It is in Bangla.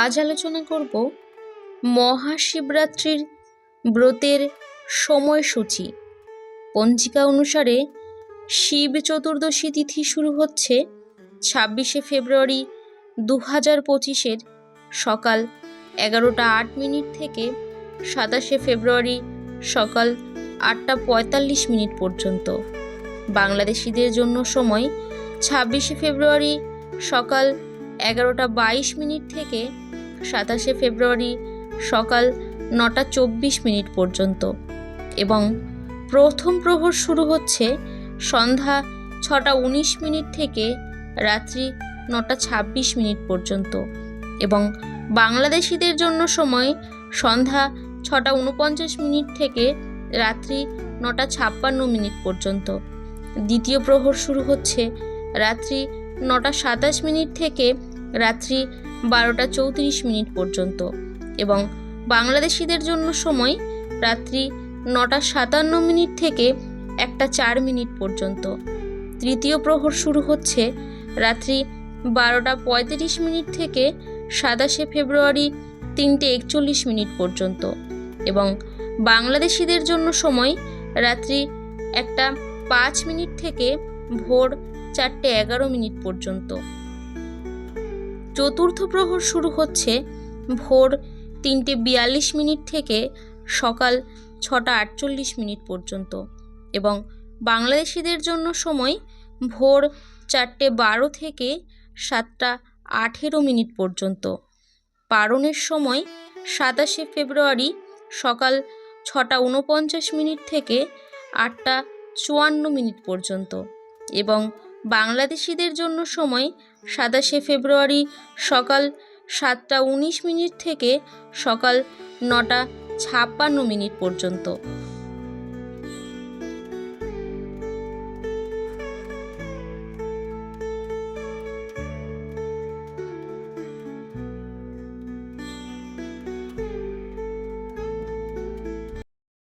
আজ আলোচনা করব মহাশিবরাত্রির ব্রতের সময়সূচি। পঞ্জিকা অনুসারে শিব চতুর্দশী তিথি শুরু হচ্ছে ছাব্বিশে ফেব্রুয়ারি দু হাজার পঁচিশের সকাল এগারোটা আট মিনিট থেকে সাতাশে ফেব্রুয়ারি সকাল আটটা পঁয়তাল্লিশ মিনিট পর্যন্ত। বাংলাদেশিদের জন্য সময় ছাব্বিশে ফেব্রুয়ারি সকাল এগারোটা বাইশ মিনিট থেকে সাতাশে ফেব্রুয়ারি সকাল নটা চব্বিশ মিনিট পর্যন্ত। এবং প্রথম প্রহর শুরু হচ্ছে সন্ধ্যা ছটা উনিশ মিনিট থেকে রাত্রি নটা ছাব্বিশ মিনিট পর্যন্ত। এবং বাংলাদেশিদের জন্য সময় সন্ধ্যা ছটা উনপঞ্চাশ মিনিট থেকে রাত্রি নটা ছাপ্পান্ন মিনিট পর্যন্ত। দ্বিতীয় প্রহর শুরু হচ্ছে রাত্রি নটা সাতাশ মিনিট থেকে রাত্রি বারোটা চৌত্রিশ মিনিট পর্যন্ত এবং বাংলাদেশিদের জন্য সময় রাত্রি নটা সাতান্ন মিনিট থেকে একটা চার মিনিট পর্যন্ত। তৃতীয় প্রহর শুরু হচ্ছে রাত্রি বারোটা পঁয়ত্রিশ মিনিট থেকে সাতাশে ফেব্রুয়ারি তিনটে একচল্লিশ মিনিট পর্যন্ত এবং বাংলাদেশিদের জন্য সময় রাত্রি একটা পাঁচ মিনিট থেকে ভোর চারটে এগারো মিনিট পর্যন্ত। চতুর্থ প্রহর শুরু হচ্ছে ভোর তিনটে বিয়াল্লিশ মিনিট থেকে সকাল ছটা আটচল্লিশ মিনিট পর্যন্ত এবং বাংলাদেশিদের জন্য সময় ভোর চারটে বারো থেকে সাতটা আঠেরো মিনিট পর্যন্ত। পারণের সময় সাতাশে ফেব্রুয়ারি সকাল ছটা উনপঞ্চাশ মিনিট থেকে আটটা চুয়ান্ন মিনিট পর্যন্ত এবং বাংলাদেশিদের জন্য সময় সাতাশে ফেব্রুয়ারি সকাল সাতটা উনিশ মিনিট থেকে সকাল নটা ছাপ্পান্ন মিনিট পর্যন্ত।